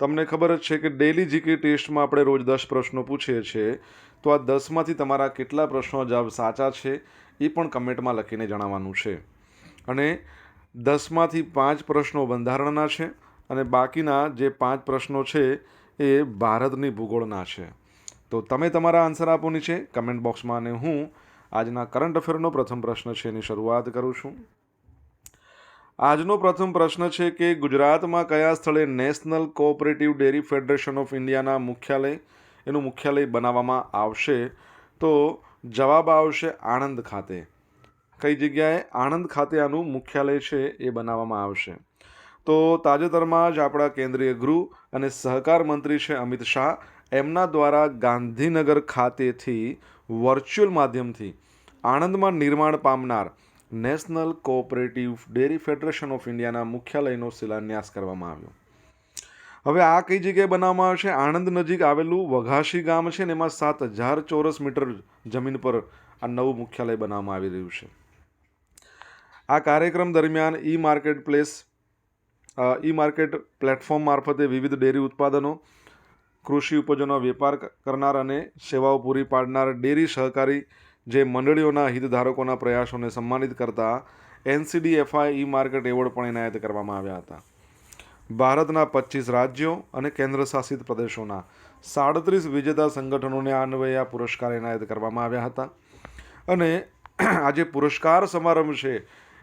તમને ખબર જ છે કે ડેલી જીકે ટેસ્ટમાં આપણે રોજ દસ પ્રશ્નો પૂછીએ છીએ. તો આ દસમાંથી તમારા કેટલા પ્રશ્નો જવાબ સાચા છે એ પણ કમેન્ટમાં લખીને જણાવવાનું છે. અને દસમાંથી પાંચ પ્રશ્નો બંધારણના છે અને બાકીના જે પાંચ પ્રશ્નો છે એ ભારતની ભૂગોળના છે. તો તમે તમારા આન્સર આપો નીચે કમેન્ટ બોક્સમાં અને હું આજના કરંટ અફેરનો પ્રથમ પ્રશ્ન છે એની શરૂઆત કરું છું. આજનો પ્રથમ પ્રશ્ન છે કે ગુજરાતમાં કયા સ્થળે national cooperative dairy federation of ઇન્ડિયાના મુખ્યાલય એનું મુખ્યાલય બનાવવામાં આવશે? તો જવાબ આવશે આણંદ ખાતે. કઈ જગ્યાએ? આણંદ ખાતે આનું મુખ્યાલય છે એ બનાવવામાં આવશે. તો તાજેતરમાં જ આપણા કેન્દ્રીય ગૃહ અને સહકાર મંત્રી છે અમિત શાહ એમના દ્વારા ગાંધીનગર ખાતેથી વર્ચ્યુઅલ માધ્યમથી આણંદમાં નિર્માણ પામનાર national cooperative dairy federation of ઇન્ડિયાના મુખ્યાલયનો શિલાન્યાસ કરવામાં આવ્યો. હવે આ કઈ જગ્યાએ બનાવવામાં આવશે આણંદ નજીક આવેલું વઘાશી ગામ છે ને એમાં સાત હજાર ચોરસ મીટર જમીન પર આ નવું મુખ્યાલય બનાવવામાં આવી રહ્યું છે. આ કાર્યક્રમ દરમિયાન e market place e market platform મારફતે વિવિધ ડેરી ઉત્પાદનો, કૃષિ ઉપજોનો વેપાર કરનાર અને સેવાઓ પૂરી પાડનાર ડેરી સહકારી જે મંડળીઓના હિતધારકોના પ્રયાસોને સન્માનિત કરતા NCD FI e market award પણ એનાયત કરવામાં આવ્યા હતા. ભારતના પચીસ રાજ્યો અને કેન્દ્રશાસિત પ્રદેશોના સાડત્રીસ વિજેતા સંગઠનોને આ અન્વયે આ પુરસ્કાર એનાયત કરવામાં આવ્યા હતા. અને આ જે પુરસ્કાર સમારંભ છે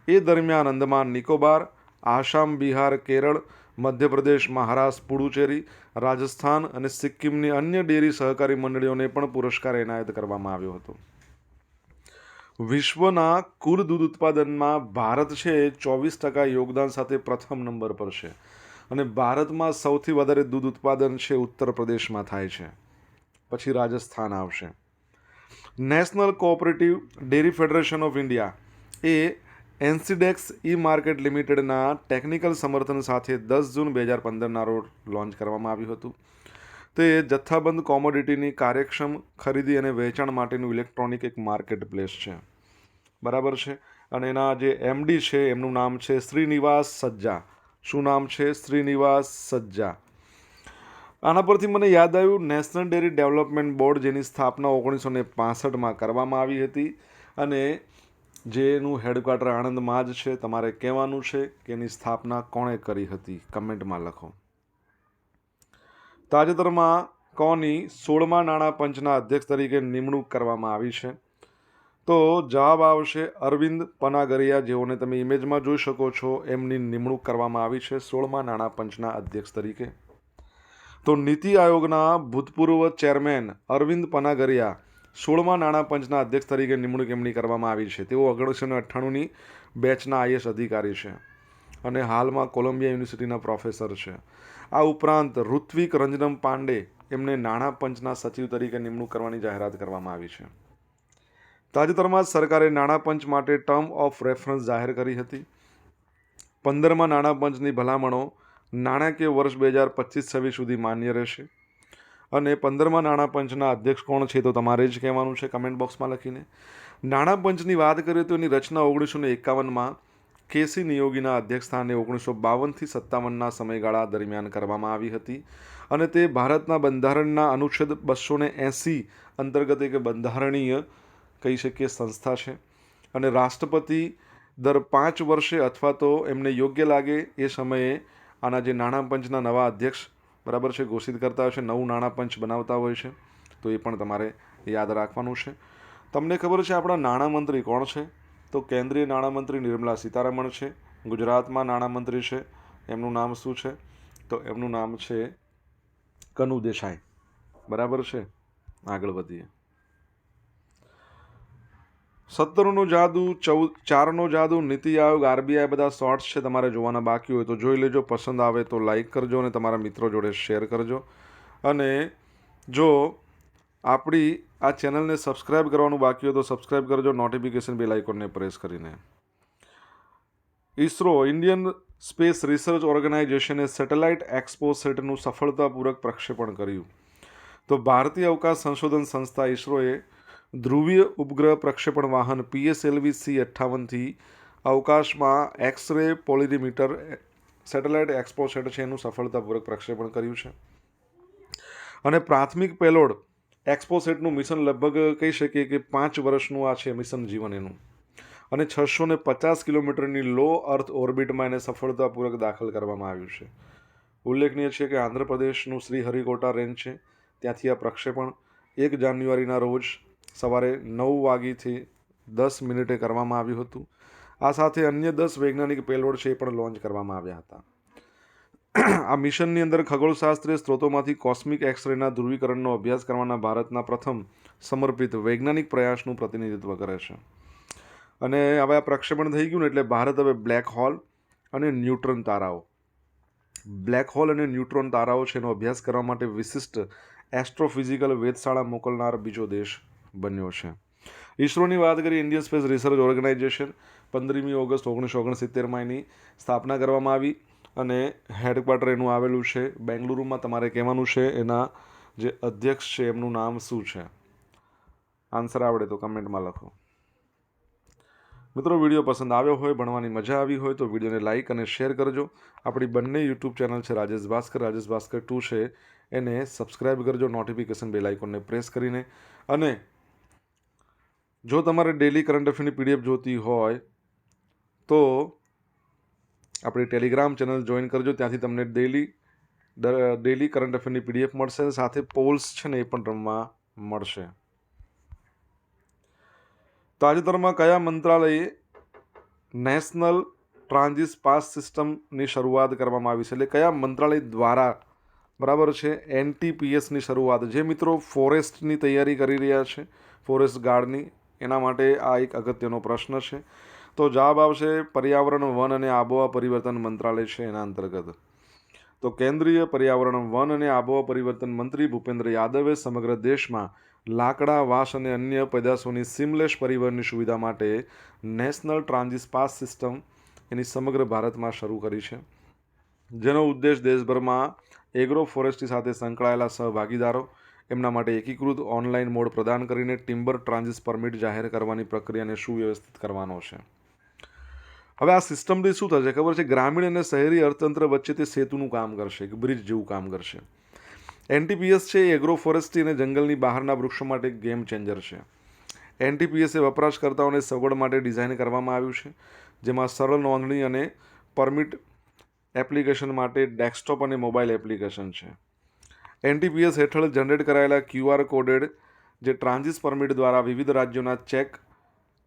એ દરમિયાન અંદમાન નિકોબાર, આસામ, બિહાર, કેરળ, મધ્યપ્રદેશ, મહારાષ્ટ્ર, પુડુચેરી, રાજસ્થાન અને સિક્કિમની અન્ય ડેરી સહકારી મંડળીઓને પણ પુરસ્કાર એનાયત કરવામાં આવ્યો હતો. વિશ્વના કુલ દૂધ ઉત્પાદનમાં ભારત છે ચોવીસ ટકા યોગદાન સાથે પ્રથમ નંબર પર છે. અને ભારતમાં સૌથી વધારે દૂધ ઉત્પાદન છે ઉત્તર પ્રદેશમાં થાય છે. પછી રાજસ્થાન આવશે. National cooperative dairy federation of India A NCDEX e market લિમિટેડના ટેકનિકલ સમર્થન સાથે દસ જૂન બે હજાર પંદરના રોજ લોન્ચ કરવામાં આવ્યું હતું. તે જથ્થાબંધ કોમોડિટીની કાર્યક્ષમ ખરીદી અને વેચાણ માટેનું ઇલેક્ટ્રોનિક એક માર્કેટ પ્લેસ છે. બરાબર છે? અને એના જે એમડી છે, એમનું નામ છે શ્રીનિવાસ સજ્જા. શું નામ છે? શ્રીનિવાસ સજ્જા. આના પરથી મને યાદ આવ્યું, નેશનલ ડેરી ડેવલપમેન્ટ બોર્ડ જેની સ્થાપના ઓગણીસો ને પાસઠમાં કરવામાં આવી હતી. અને જેનું હેડક્વાર્ટર આણંદમાં જ છે. તમારે કહેવાનું છે કે એની સ્થાપના કોણે કરી હતી? કમેન્ટમાં લખો. તાજેતરમાં કોની સોળમા નાણાં પંચના અધ્યક્ષ તરીકે નિમણૂક કરવામાં આવી છે? તો જવાબ આવશે અરવિંદ પનાગરિયા, જેઓને તમે ઇમેજમાં જોઈ શકો છો. એમની નિમણૂક કરવામાં આવી છે સોળમા નાણાં પંચના અધ્યક્ષ તરીકે. તો નીતિ આયોગના ભૂતપૂર્વ ચેરમેન અરવિંદ પનાગરિયા સોળમા નાણાં પંચના અધ્યક્ષ તરીકે નિમણૂક એમની કરવામાં આવી છે. તેઓ ઓગણીસો ને અઠ્ઠાણુંની બેચના આઈએસ અધિકારી છે અને હાલમાં કોલંબિયા યુનિવર્સિટીના પ્રોફેસર છે. આ ઉપરાંત ઋત્વિક રંજનમ પાંડે એમને નાણાં પંચના સચિવ તરીકે નિમણૂક કરવાની જાહેરાત કરવામાં આવી છે. તાજેતરમાં જ સરકારે નાણાં પંચ માટે ટર્મ ઓફ રેફરન્સ જાહેર કરી હતી. પંદરમાં નાણાં પંચની ભલામણો નાણાકીય વર્ષ બે હજાર પચીસ છવ્વીસ સુધી માન્ય રહેશે. અને પંદરમાં નાણાં પંચના અધ્યક્ષ કોણ છે તો તમારે જ કહેવાનું છે કમેન્ટ બોક્સમાં લખીને. નાણાં પંચની વાત કરીએ તો એની રચના ઓગણીસો ને એકાવનમાં કેસી નિયોગીના અધ્યક્ષસ્થાને ઓગણીસો બાવનથી સત્તાવનના સમયગાળા દરમિયાન કરવામાં આવી હતી. અને તે ભારતના બંધારણના અનુચ્છેદ બસો ને એંસી અંતર્ગત એક બંધારણીય કહી શકીએ, સંસ્થા છે. અને રાષ્ટ્રપતિ દર પાંચ વર્ષે અથવા તો એમને યોગ્ય લાગે એ સમયે આના જે નાણાં પંચના નવા અધ્યક્ષ બરાબર છે, ઘોષિત કરતા હોય છે, નવું નાણાં પંચ બનાવતા હોય છે, તો એ પણ તમારે યાદ રાખવાનું છે. તમને ખબર છે આપણા નાણામંત્રી કોણ છે? તો કેન્દ્રીય નાણામંત્રી નિર્મલા સીતારમણ છે, ગુજરાતમાં નાણામંત્રી છે, એમનું નામ શું છે? તો એમનું નામ છે કનુ દેસાઈ. બરાબર છે? આગળ વધીએ. સત્તરનો જાદુ, ચૌદ, ચારનો જાદુ, નીતિ આયોગ, આરબીઆઈ બધા શોર્ટ્સ છે તમારે જોવાના બાકી હોય તો જોઈ લેજો. પસંદ આવે તો લાઈક કરજો અને તમારા મિત્રો જોડે શેર કરજો. અને જો આપણી આ ચેનલને સબસ્ક્રાઇબ કરવાનું બાકી હોય તો સબસ્ક્રાઇબ કરજો નોટિફિકેશન બેલ આઇકોનને પ્રેસ કરીને. ઇસરો ઇન્ડિયન સ્પેસ રિસર્ચ ઓર્ગેનાઇઝેશને સેટેલાઇટ એક્સપોસેટનું સફળતાપૂર્વક પ્રક્ષેપણ કર્યું. તો ભારતીય અવકાશ સંશોધન સંસ્થા ઇસરોએ ધ્રુવીય ઉપગ્રહ પ્રક્ષેપણ વાહન પીએસએલવી સી અઠ્ઠાવનથી અવકાશમાં એક્સ રે પોલિરીમીટર સેટેલાઇટ એક્સપોસેટ છે એનું સફળતાપૂર્વક પ્રક્ષેપણ કર્યું છે. અને પ્રાથમિક પેલોડ એક્સપોસેટનું મિશન લગભગ કહી શકીએ કે પાંચ વર્ષનું આ છે મિશન જીવન એનું. અને છસો ને પચાસ કિલોમીટરની લો અર્થ ઓર્બિટમાં એને સફળતાપૂર્વક દાખલ કરવામાં આવ્યું છે. ઉલ્લેખનીય છે કે આંધ્રપ્રદેશનું શ્રી હરિકોટા રેન્જ છે. ત્યાંથી આ પ્રક્ષેપણ એક જાન્યુઆરીના રોજ સવારે નવ વાગ્યાથી દસ મિનિટે કરવામાં આવ્યું હતું. આ સાથે અન્ય દસ વૈજ્ઞાનિક પેલોડ છે એ પણ લોન્ચ કરવામાં આવ્યા હતા. આ મિશનની અંદર ખગોળશાસ્ત્રીય સ્ત્રોતોમાંથી કોસ્મિક એક્સરેના ધ્રુવીકરણનો અભ્યાસ કરવાના ભારતના પ્રથમ સમર્પિત વૈજ્ઞાનિક પ્રયાસનું પ્રતિનિધિત્વ કરે છે. અને હવે આ પ્રક્ષેપણ થઈ ગયું ને એટલે ભારત હવે બ્લેક હોલ અને ન્યુટ્રોન તારાઓ. બ્લેક હોલ અને ન્યુટ્રોન તારાઓ છે એનો અભ્યાસ કરવા માટે વિશિષ્ટ એસ્ટ્રોફિઝિકલ વેધશાળા મોકલનાર બીજો દેશ બન્યો છે. ઇસરોની વાત કરીએ ઇન્ડિયન સ્પેસ રિસર્ચ ઓર્ગેનાઇઝેશન પંદરમી ઓગસ્ટ ઓગણીસો ઓગણસિત્તેરમાં એની સ્થાપના કરવામાં આવી અને હેડક્વાર્ટર એનું આવેલું છે. બેંગલુરુમાં તમારે કહેવાનું છે, એના જે અધ્યક્ષ છે, એમનું નામ શું છે? આન્સર આવડે તો કમેન્ટમાં લખો. મિત્રો, વીડિયો પસંદ આવ્યો હોય, ભણવાની મજા આવી હોય, તો વિડીયોને લાઇક અને શેર કરજો. આપણી બંને યુટ્યુબ ચેનલ છે, રાજેશ ભાસ્કર. રાજેશ ભાસ્કર ટુ છે, એને સબસ્ક્રાઇબ કરજો. નોટિફિકેશન બેલ આઇકોનને પ્રેસ કરીને. અને જો તમારે ડેલી કરંટ અફેરની પીડીએફ જોતી હોય, તો આપણી ટેલિગ્રામ ચેનલ જોઈન કરજો. ત્યાંથી તમને ડેલી ડેલી કરંટ અફેરની પીડીએફ મળશે સાથે પોલ્સ છે ને એ પણ રમવા મળશે. તાજેતરમાં કયા મંત્રાલયે નેશનલ ટ્રાન્ઝિસ પાસ સિસ્ટમની શરૂઆત કરવામાં આવી છે? એટલે કયા મંત્રાલય દ્વારા, બરાબર છે એનટીપીએસની શરૂઆત? જે મિત્રો ફોરેસ્ટની તૈયારી કરી રહ્યા છે ફોરેસ્ટ ગાર્ડની એના માટે આ એક અગત્યનો પ્રશ્ન છે. તો જવાબ આવશે, પર્યાવરણ, વન અને આબોહવા પરિવર્તન મંત્રાલય છે એના અંતર્ગત. તો કેન્દ્રીય પર્યાવરણ, વન અને આબોહવા પરિવર્તન મંત્રી ભૂપેન્દ્ર યાદવે સમગ્ર દેશમાં લાકડા, વાંસ અને અન્ય પેદાશોની સિમલેસ પરિવહનની સુવિધા માટે નેશનલ ટ્રાન્ઝિસ પાસ સિસ્ટમ એની સમગ્ર ભારતમાં શરૂ કરી છે. જેનો ઉદ્દેશ દેશભરમાં એગ્રો ફોરેસ્ટ્રી સાથે સંકળાયેલા સહભાગીદારો એમના માટે એકીકૃત ઓનલાઈન મોડ પ્રદાન કરીને ટિમ્બર ટ્રાન્ઝિસ પરમિટ જાહેર કરવાની પ્રક્રિયાને સુવ્યવસ્થિત કરવાનો છે. હવે આ સિસ્ટમથી શું થશે? ખબર છે, ગ્રામીણ અને શહેરી અર્થતંત્ર વચ્ચે તે સેતુનું કામ કરશે, એક બ્રિજ જેવું કામ કરશે. એનટીપીએસ છે, એ એગ્રો ફોરેસ્ટ્રી અને જંગલની બહારના વૃક્ષો માટે એક ગેમ ચેન્જર છે. એનટીપીએસ એ વપરાશકર્તાઓને સગવડ માટે ડિઝાઇન કરવામાં આવ્યું છે, જેમાં સરળ નોંધણી અને પરમિટ એપ્લિકેશન માટે ડેસ્કટોપ અને મોબાઈલ એપ્લિકેશન છે. એનટીપીએસ હેઠળ જનરેટ કરાયેલા ક્યુઆર કોડેડ જે ટ્રાન્ઝિસ પરમિટ દ્વારા વિવિધ રાજ્યોના ચેક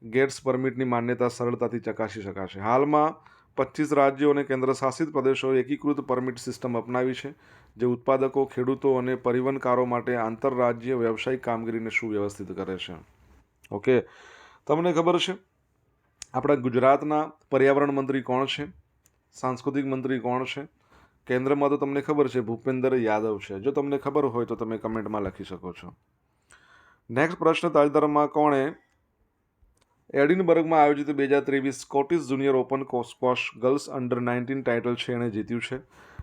ગેટ્સ પરમિટની માન્યતા સરળતાથી ચકાસી શકાશે. હાલમાં પચીસ રાજ્યો અને કેન્દ્રશાસિત પ્રદેશોએ એકીકૃત પરમિટ સિસ્ટમ અપનાવી છે, જે ઉત્પાદકો, ખેડૂતો અને પરિવહનકારો માટે આંતરરાજ્ય વ્યવસાયિક કામગીરીને સુવ્યવસ્થિત કરે છે. ઓકે, તમને ખબર છે, આપણા ગુજરાતના પર્યાવરણ મંત્રી કોણ છે? સાંસ્કૃતિક મંત્રી કોણ છે? કેન્દ્રમાં તો તમને ખબર છે ભૂપેન્દ્ર યાદવ છે જો તમને ખબર હોય તો તમે કમેન્ટમાં લખી શકો છો. નેક્સ્ટ પ્રશ્ન તાજેતરમાં કોણે એડિનબર્ગમાં આયોજિત બે હજાર ત્રેવીસ Scottish junior open squash girls under nineteen title છે, એણે જીત્યું છે.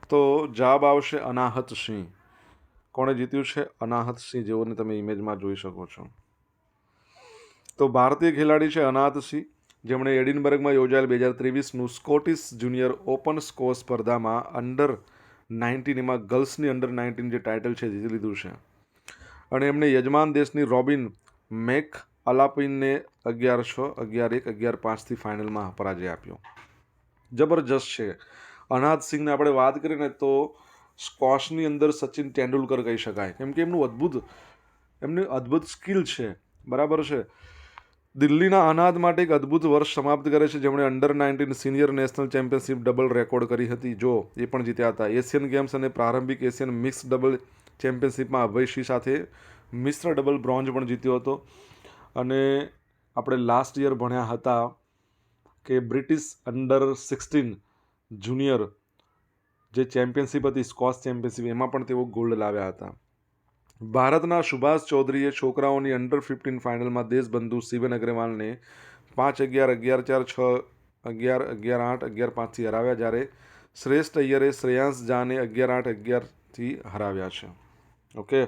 તો જવાબ આવશે અનાહત સિંહ. કોણે જીત્યું છે? અનાહત સિંહ, જેઓને તમે ઇમેજમાં જોઈ શકો છો. તો ભારતીય ખેલાડી છે અનાહત સિંહ. જેમણે એડિનબર્ગમાં યોજાયેલ બે હજાર ત્રેવીસનું સ્કોટિશ જુનિયર ઓપન સ્કો સ્પર્ધામાં અંડર નાઇન્ટીન એમાં ગર્લ્સની અંડર નાઇન્ટીન જે ટાઇટલ છે, જીતી લીધું છે. અને એમણે યજમાન દેશની રોબિન મેક અલાપિનને અગિયાર છ અગિયાર એક અગિયાર પાંચથી ફાઇનલમાં પરાજય આપ્યો. જબરજસ્ત છે. અનાથ સિંહને આપણે વાત કરીએ ને તો સ્કોશની અંદર સચિન તેંડુલકર કહી શકાય. કેમ કે એમનું અદ્ભુત, એમની અદ્ભુત સ્કિલ છે. બરાબર છે. દિલ્હીના અનાથ માટે એક અદ્ભુત વર્ષ સમાપ્ત કરે છે. જેમણે under nineteen senior national championship double record કરી હતી. જો એ પણ જીત્યા હતા. એશિયન ગેમ્સ અને પ્રારંભિક એશિયન મિક્સ ડબલ ચેમ્પિયનશિપમાં અભયસિંહ સાથે મિશ્ર ડબલ બ્રોન્ઝ પણ જીત્યો હતો. અને આપણે લાસ્ટ યર ભણ્યા હતા કે બ્રિટિશ અંડર સિક્સટીન જુનિયર જે ચેમ્પિયનશિપ હતી સ્કોચ ચેમ્પિયનશિપ એમાં પણ તેઓ ગોલ્ડ લાવ્યા હતા. ભારતના સુભાષ ચૌધરીએ છોકરાઓની અંડર ફિફ્ટીન ફાઇનલમાં દેશબંધુ શિવન અગ્રવાલને પાંચ અગિયાર અગિયાર ચાર, છ, અગિયાર અગિયાર આઠ, અગિયાર પાંચથી હરાવ્યા જ્યારે શ્રેષ્ઠ અય્યરે શ્રેયાંશ જાને અગિયાર આઠ અગિયારથી હરાવ્યા છે. ઓકે?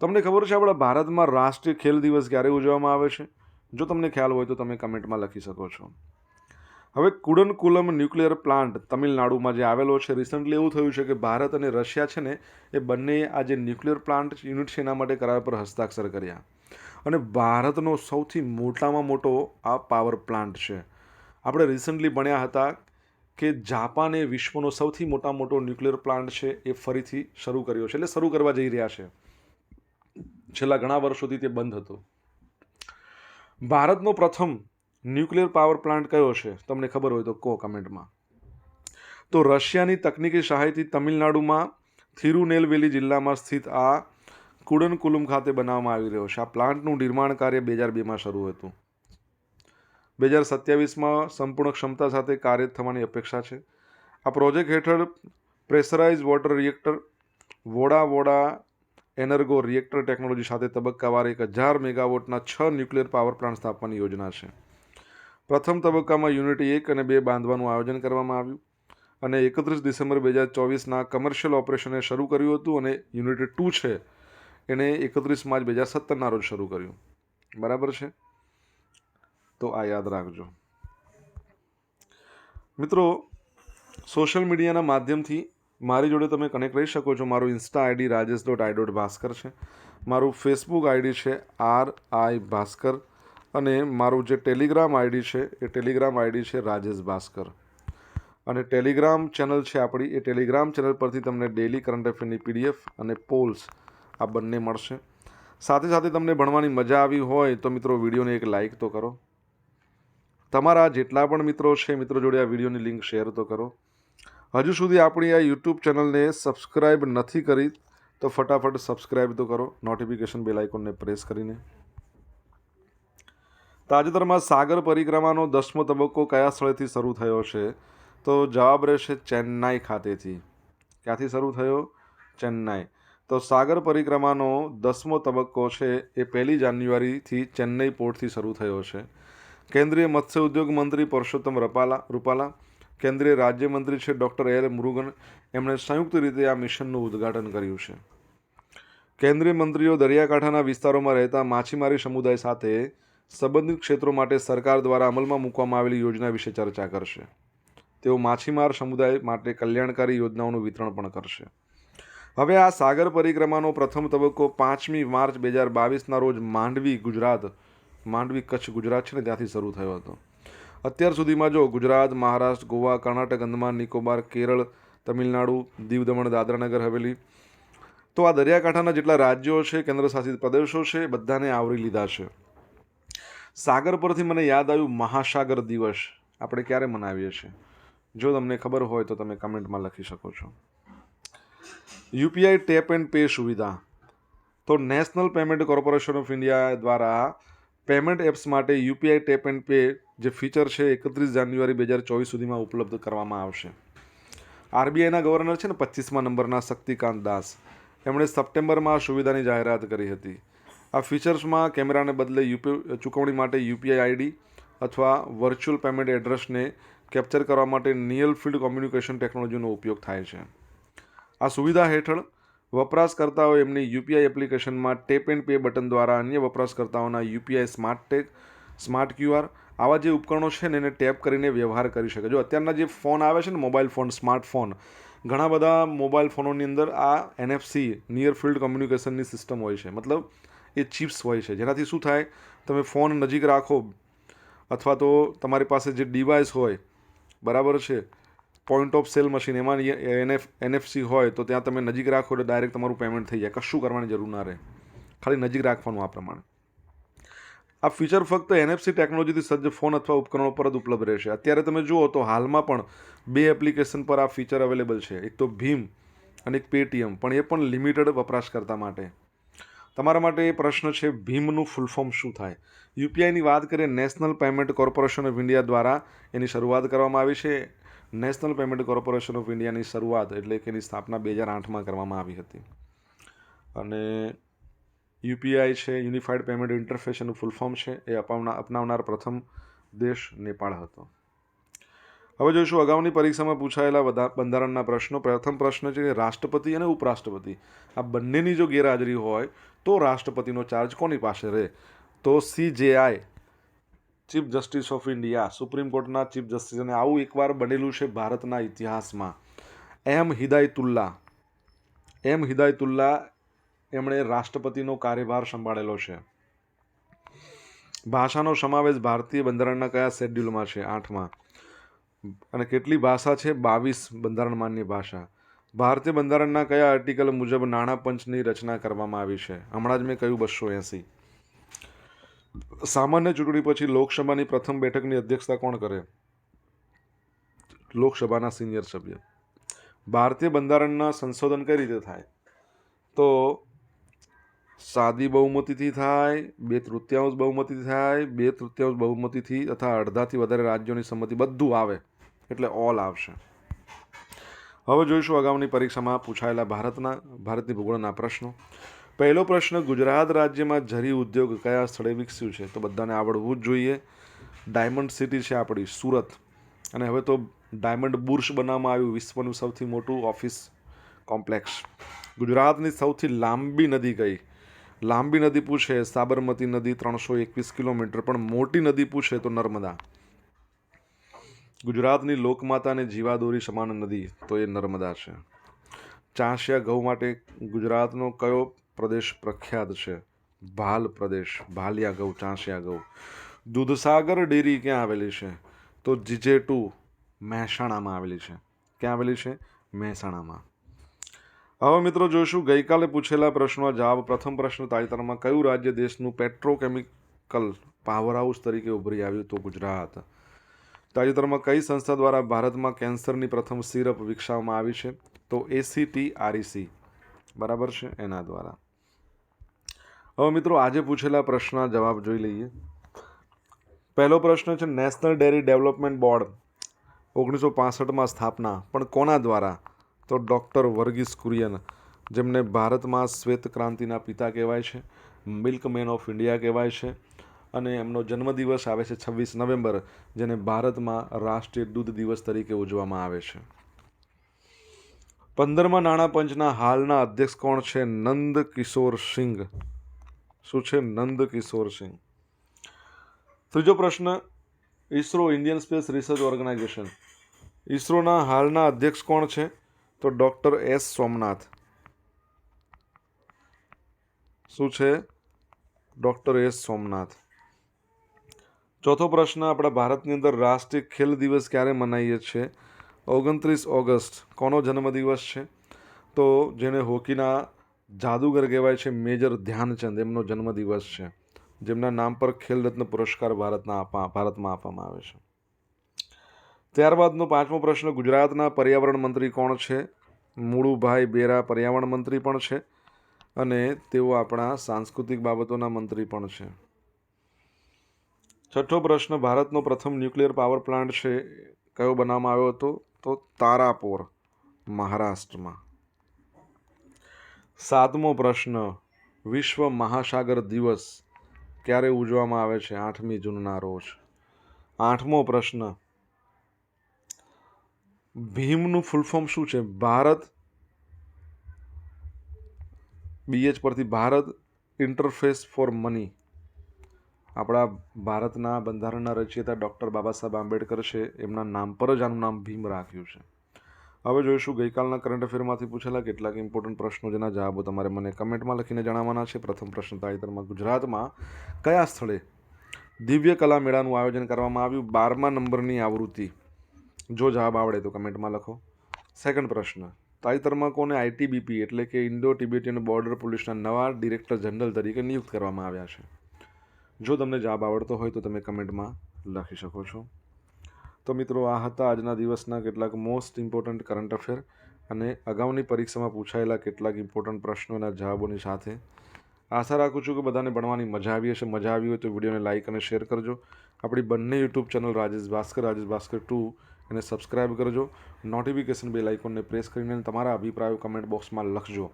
તમને ખબર છે આપણા ભારતમાં રાષ્ટ્રીય ખેલ દિવસ ક્યારે ઉજવવામાં આવે છે? જો તમને ખ્યાલ હોય તો તમે કમેન્ટમાં લખી શકો છો. હવે કુડનકુલમ ન્યુક્લિયર પ્લાન્ટ તમિલનાડુમાં જે આવેલો છે રિસન્ટલી એવું થયું છે કે ભારત અને રશિયા છે ને, એ બંને આ જે ન્યુક્લિયર પ્લાન્ટ યુનિટ છે એના માટે કરાર પર હસ્તાક્ષર કર્યા. અને ભારતનો સૌથી મોટામાં મોટો આ પાવર પ્લાન્ટ છે. આપણે રિસન્ટલી ભણ્યા હતા કે જાપાને વિશ્વનો સૌથી મોટા મોટો ન્યુક્લિયર પ્લાન્ટ છે એ ફરીથી શરૂ કર્યો છે, એટલે શરૂ કરવા જઈ રહ્યા છે. છેલ્લા ઘણા વર્ષોથી તે બંધ હતો. ભારતનો પ્રથમ ન્યુક્લિયર પાવર પ્લાન્ટ કયો છે? તમને ખબર હોય તો કહો કમેન્ટમાં. તો રશિયાની તકનીકી સહાયથી તમિલનાડુમાં થિરુનેલવેલી જિલ્લામાં સ્થિત આ કુડનકુલુમ ખાતે બનાવવામાં આવી રહ્યો છે. આ પ્લાન્ટનું નિર્માણ કાર્ય બે હજાર બેમાં શરૂ હતું. બે હજાર સત્યાવીસમાં સંપૂર્ણ ક્ષમતા સાથે કાર્ય થવાની અપેક્ષા છે. આ પ્રોજેક્ટ હેઠળ pressurised water reactor, વોડા વોડા એનર્ગો reactor technology સાથે તબક્કાવાર એક હજાર મેગાવોટના છ ન્યુક્લિયર પાવર પ્લાન્ટ સ્થાપવાની યોજના છે. પ્રથમ તબક્કામાં યુનિટ એક અને બે બાંધવાનું આયોજન કરવામાં આવ્યું અને એકત્રીસ ડિસેમ્બર બે હજાર ચોવીસના કમર્શિયલ ઓપરેશને શરૂ કર્યું હતું અને યુનિટ ટુ છે એણે એકત્રીસ માર્ચ બે હજાર સત્તરના રોજ શરૂ કર્યું. બરાબર છે? તો આ યાદ રાખજો. મિત્રો, સોશિયલ મીડિયાના માધ્યમથી મારી જોડે તમે કનેક્ટ રહી શકો છો. મારું Insta ID Rajesh dot I dot Bhaskar છે. મારું ફેસબુક આઈડી છે આર આઈ ભાસ્કર. અને મારું જે ટેલિગ્રામ આઈડી છે, એ ટેલિગ્રામ આઈડી છે રાજેશ ભાસ્કર. અને ટેલિગ્રામ ચેનલ છે આપણી, એ ટેલિગ્રામ ચેનલ પરથી તમને ડેલી કરંટ અફેરની પીડીએફ અને પોલ્સ આ બંને મળશે. સાથે સાથે તમને ભણવાની મજા આવી હોય તો મિત્રો વિડીયોને એક લાઇક તો કરો. તમારા જેટલા પણ મિત્રો છે, મિત્રો જોડે આ વિડીયોની લિંક શેર તો કરો. હજુ સુધી આપણી આ યુટ્યુબ ચેનલને સબસ્ક્રાઈબ નથી કરી તો ફટાફટ સબસ્ક્રાઈબ તો કરો, નોટિફિકેશન બેલ આઇકોનને પ્રેસ કરીને. તાજેતરમાં સાગર પરિક્રમાનો દસમો તબક્કો કયા સ્થળેથી શરૂ થયો છે? તો જવાબ રહેશે ચેન્નાઈ ખાતેથી. ક્યાંથી શરૂ થયો? ચેન્નાઈ. તો સાગર પરિક્રમાનો દસમો તબક્કો છે એ પહેલી જાન્યુઆરીથી ચેન્નઈ પોર્ટથી શરૂ થયો છે. કેન્દ્રીય મત્સ્ય ઉદ્યોગ મંત્રી પરસોત્તમ રપાલા રૂપાલા, કેન્દ્રીય રાજ્યમંત્રી છે ડૉક્ટર એલ મુરુગન, એમણે સંયુક્ત રીતે આ મિશનનું ઉદ્ઘાટન કર્યું છે. કેન્દ્રીય મંત્રીઓ દરિયાકાંઠાના વિસ્તારોમાં રહેતા માછીમારી સમુદાય સાથે સંબંધિત ક્ષેત્રો માટે સરકાર દ્વારા અમલમાં મૂકવામાં આવેલી યોજના વિશે ચર્ચા કરશે. તેઓ માછીમાર સમુદાય માટે કલ્યાણકારી યોજનાઓનું વિતરણ પણ કરશે. હવે આ સાગર પરિક્રમાનો પ્રથમ તબક્કો પાંચમી માર્ચ બે હજાર બાવીસના રોજ માંડવી, ગુજરાત, માંડવી, કચ્છ, ગુજરાત છે ને, ત્યાંથી શરૂ થયો હતો. અત્યાર સુધીમાં જો ગુજરાત, મહારાષ્ટ્ર, ગોવા, કર્ણાટક, અંદમાન, નિકોબાર, કેરળ, તમિલનાડુ દીવ દમણ દાદરાનગર, હવેલી તો આ દરિયાકાંઠાના જેટલા રાજ્યો છે, કેન્દ્રશાસિત પ્રદેશો છે, બધાને આવરી લીધા છે. સાગર પરથી મને યાદ આવ્યું મહાસાગર દિવસ. આપણે ક્યારે મનાવીએ છીએ? જો તમને ખબર હોય તો તમે કમેન્ટમાં લખી શકો છો. યુપીઆઈ ટેપ એન્ડ પે સુવિધા. તો national payment corporation of India દ્વારા પેમેન્ટ એપ્સ માટે યુપીઆઈ ટેપ એન્ડ પે જે ફીચર છે એકત્રીસ જાન્યુઆરી બે હજાર ચોવીસ સુધીમાં ઉપલબ્ધ કરવામાં આવશે. આરબીઆઈના ગવર્નર છે ને પચીસમાં નંબરના શક્તિકાંત દાસ. એમણે સપ્ટેમ્બરમાં આ સુવિધાની જાહેરાત કરી હતી. આ ફીચર્સમાં કેમેરાને બદલે યુપી ચૂકવણી માટે યુપીઆઈ આઈડી અથવા વર્ચ્યુઅલ પેમેન્ટ એડ્રેસને કેપ્ચર કરવા માટે નિયર ફિલ્ડ કોમ્યુનિકેશન ટેકનોલોજીનો ઉપયોગ થાય છે. આ સુવિધા હેઠળ વપરાશકર્તાઓ એમની યુપીઆઈ એપ્લિકેશનમાં ટેપ એન્ડ પે બટન દ્વારા અન્ય વપરાશકર્તાઓના UPI smart tech, smart QR આવા જે ઉપકરણો છે ને એને ટેપ કરીને વ્યવહાર કરી શકે. જો અત્યારના જે ફોન આવે છે ને મોબાઈલ ફોન સ્માર્ટફોન ઘણા બધા મોબાઈલ ફોનોની અંદર આ એનએફસી, નિયર ફિલ્ડ કોમ્યુનિકેશનની સિસ્ટમ હોય છે. મતલબ એ ચિપ્સ હોય છે. જેનાથી શું થાય? તમે ફોન નજીક રાખો અથવા તો તમારી પાસે જે ડિવાઇસ હોય, બરાબર છે? પોઈન્ટ ઓફ સેલ મશીન એમાં એનએફ એનએફસી હોય તો ત્યાં તમે નજીક રાખો એટલે ડાયરેક્ટ તમારું પેમેન્ટ થઈ જાય. કશું કરવાની જરૂર ના રહે. ખાલી નજીક રાખવાનું આ પ્રમાણે. આ ફીચર ફક્ત એનએફસી ટેકનોલોજીથી સજ્જ ફોન અથવા ઉપકરણો પર જ ઉપલબ્ધ રહેશે. અત્યારે તમે જુઓ તો હાલમાં પણ બે એપ્લિકેશન પર આ ફીચર અવેલેબલ છે. એક તો ભીમ અને એક પેટીએમ પણ એ પણ લિમિટેડ વપરાશકર્તા માટે. તમારા માટે એ પ્રશ્ન છે, ભીમનું ફૂલ ફોર્મ શું થાય? યુપીઆઈની વાત કરીએ, national payment corporation of India દ્વારા એની શરૂઆત કરવામાં આવી છે. નેશનલ પેમેન્ટ કોર્પોરેશન ઓફ ઇન્ડિયાની શરૂઆત એટલે કે એની સ્થાપના બે હજાર આઠમાં કરવામાં આવી હતી. અને યુપીઆઈ છે, યુનિફાઈડ પેમેન્ટ ઇન્ટરફેસ એનું ફૂલ ફોર્મ છે. એ અપાવના અપનાવનાર પ્રથમ દેશ નેપાળ હતો. હવે જોઈશું, અગાઉની પરીક્ષામાં પૂછાયેલા બધા બંધારણના પ્રશ્નો. પ્રથમ પ્રશ્ન છે રાષ્ટ્રપતિ અને ઉપરાષ્ટ્રપતિ. આ બંનેની જો ગેરહાજરી હોય, તો રાષ્ટ્રપતિનો ચાર્જ કોની પાસે રહે? તો CJI chief justice of India supreme કોર્ટના ચીફ જસ્ટિસ અને આવું એકવાર બનેલું છે ભારતના ઇતિહાસમાં. એમ હિદાયતુલ્લા એમ હિદાયતુલ્લા એમણે રાષ્ટ્રપતિનો કાર્યભાર સંભાળેલો છે. ભાષાનો સમાવેશ ભારતીય બંધારણના કયા શેડ્યુલમાં છે? આઠમાં. અને કેટલી ભાષા છે? બાવીસ બંધારણ માન્ય ભાષા. ભારતીય બંધારણના કયા આર્ટિકલ મુજબ નાણાં પંચની રચના કરવામાં આવી છે? હમણાં જ મેં કહ્યું બસો એંસી. સામાન્ય ચૂંટણી પછી લોકસભાની પ્રથમ બેઠકની અધ્યક્ષતા કોણ કરે? લોકસભાના સિનિયર સભ્ય. ભારતીય બંધારણના સંશોધન કઈ રીતે થાય? તો સાદી બહુમતીથી થાય, બે તૃતીયાંશ બહુમતીથી થાય, બે તૃતીયાંશ બહુમતીથી તથા અડધાથી વધારે રાજ્યોની સંમતિ બધું આવે, એટલે ઓલ આવશે. હવે જોઈશું અગાઉની પરીક્ષામાં પૂછાયેલા ભારતના, ભારતની ભૂગોળના પ્રશ્નો. પહેલો પ્રશ્ન, ગુજરાત રાજ્યમાં ઝરી ઉદ્યોગ કયા સ્થળે વિકસ્યું છે? તો બધાને આવડવું જ જોઈએ. ડાયમંડ સિટી છે આપણી, સુરત. અને હવે તો ડાયમંડ બુર્શ બનાવવામાં આવ્યું, વિશ્વનું સૌથી મોટું ઓફિસ કોમ્પ્લેક્સ. ગુજરાતની સૌથી લાંબી નદી કઈ? લાંબી નદી પૂછે, સાબરમતી નદી ત્રણસો એકવીસ કિલોમીટર, પણ મોટી નદી પૂછે તો નર્મદા. ગુજરાતની લોકમાતા અને જીવાદોરી સમાન નદી તો એ નર્મદા છે. ચાંસિયા ઘઉં માટે ગુજરાતનો કયો પ્રદેશ પ્રખ્યાત છે? ભાલ પ્રદેશ, ભાલિયા ઘઉં, ચાંસિયા ઘઉં. દૂધસાગર ડેરી ક્યાં આવેલી છે? તો જીજે ટુ મહેસાણામાં આવેલી છે. ક્યાં આવેલી છે? મહેસાણામાં. હવે મિત્રો જોઈશું, ગઈકાલે પૂછેલા પ્રશ્નો જવાબ. પ્રથમ પ્રશ્ન, તાજેતરમાં કયું રાજ્ય દેશનું પેટ્રોકેમિકલ પાવર હાઉસ તરીકે ઉભરી આવ્યું તો ગુજરાત. તાજેતરમાં કઈ સંસ્થા દ્વારા ભારતમાં કેન્સરની પ્રથમ સિરપ વિકસાવવામાં આવી છે? તો એસીટી આરઈસી બરાબર છે, એના દ્વારા. હવે મિત્રો આજે પૂછેલા પ્રશ્નના જવાબ જોઈ લઈએ. પહેલો પ્રશ્ન છે, નેશનલ ડેરી ડેવલપમેન્ટ બોર્ડ ઓગણીસો પાસઠમાં સ્થાપના, પણ કોના દ્વારા? તો ડૉક્ટર વર્ગીસ કુરિયન, જેમને ભારતમાં શ્વેત ક્રાંતિના પિતા કહેવાય છે મિલ્કમેન ઓફ ઇન્ડિયા કહેવાય છે અને એમનો જન્મદિવસ આવે છે છવ્વીસ નવેમ્બર, જેને ભારતમાં રાષ્ટ્રીય દૂધ દિવસ તરીકે ઉજવવામાં આવે છે. પંદરમાં નાણાં પંચના હાલના અધ્યક્ષ કોણ છે? નંદ કિશોર સિંઘ. શું છે નંદ કિશોર સિંઘ? ત્રીજો પ્રશ્ન, ISRO Indian space research organisation. ઇસરોના હાલના અધ્યક્ષ કોણ છે? તો ડૉક્ટર એસ સોમનાથ. શું છે? Doctor S Somnath. ચોથો પ્રશ્ન, આપણા ભારતની અંદર રાષ્ટ્રીય ખેલ દિવસ ક્યારે મનાવીએ છીએ? ઓગણત્રીસ ઓગસ્ટ, કોનો જન્મદિવસ છે? તો જેને હોકીના જાદુગર કહેવાય છે મેજર ધ્યાનચંદ, એમનો જન્મદિવસ છે. જેમના નામ પર ખેલ રત્ન પુરસ્કાર ભારતના આપવા ભારતમાં આપવામાં આવે છે. ત્યારબાદનો પાંચમો પ્રશ્ન, ગુજરાતના પર્યાવરણ મંત્રી કોણ છે? મુળુભાઈ બેરા પર્યાવરણ મંત્રી પણ છે અને તેઓ આપણા સાંસ્કૃતિક બાબતોના મંત્રી પણ છે. છઠ્ઠો પ્રશ્ન, ભારતનો પ્રથમ ન્યુક્લિયર પાવર પ્લાન્ટ છે, કયો બનાવવામાં આવ્યો હતો? તો તારાપોર, મહારાષ્ટ્રમાં. સાતમો પ્રશ્ન, વિશ્વ મહાસાગર દિવસ ક્યારે ઉજવવામાં આવે છે? આઠમી જૂનના રોજ. આઠમો પ્રશ્ન ભીમનું ફૂલ ફોર્મ શું છે? ભારત બીએચ પરથી ભારત ઇન્ટરફેસ ફોર મની આપણા ભારતના બંધારણના રચયિતા ડૉક્ટર બાબા સાહેબ આંબેડકર છે. એમના નામ પર જ આનું નામ ભીમ રાખ્યું છે. હવે જોઈશું, ગઈકાલના કરંટ અફેરમાંથી પૂછેલા કેટલાક ઇમ્પોર્ટન્ટ પ્રશ્નો જેના જવાબો તમારે મને કમેન્ટમાં લખીને જણાવવાના છે. પ્રથમ પ્રશ્ન, તાજેતરમાં ગુજરાતમાં કયા સ્થળે દિવ્ય કલા મેળાનું આયોજન કરવામાં આવ્યું? બારમા નંબરની આવૃત્તિ. જો જવાબ આવડે તો કમેન્ટમાં લખો. સેકન્ડ પ્રશ્ન. તાજેતરમાં કોને આઈટીબીપી એટલે કે ઇન્ડો ટિબેટિયન બોર્ડર પોલીસના નવા ડિરેક્ટર જનરલ તરીકે નિયુક્ત કરવામાં આવ્યા છે? જો તમને જવાબ આવડતો હોય તો તમે કમેન્ટમાં લખી શકો છો. તો મિત્રો, આ હતા આજના દિવસના કેટલાક મોસ્ટ ઇમ્પોર્ટન્ટ કરંટ અફેર અને અગાઉની પરીક્ષામાં પૂછાયેલા કેટલાક ઇમ્પોર્ટન્ટ પ્રશ્નોના જવાબોની સાથે. આશા રાખું છું કે બધાને ભણવાની મજા આવી હશે. મજા આવી હોય તો વિડીયોને લાઇક અને શેર કરજો. આપણી બંને YouTube channel Rajesh Bhaskar Rajesh Bhaskar two એને સબસ્ક્રાઇબ કરજો. નોટિફિકેશન બેલ આઇકોનને પ્રેસ કરીને તમારા અભિપ્રાયો કમેન્ટ બોક્સમાં લખજો.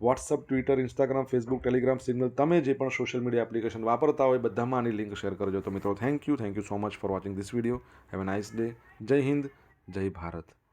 WhatsApp Twitter Instagram Facebook Telegram Signal તમે જે પણ સોશિયલ મીડિયા એપ્લિકેશન વાપરતા હોય બધામાં આની લિંક શેર કરજો. તો મિત્રો thank you thank you so much for watching this video have a nice day Jai Hind, Jai Bharat.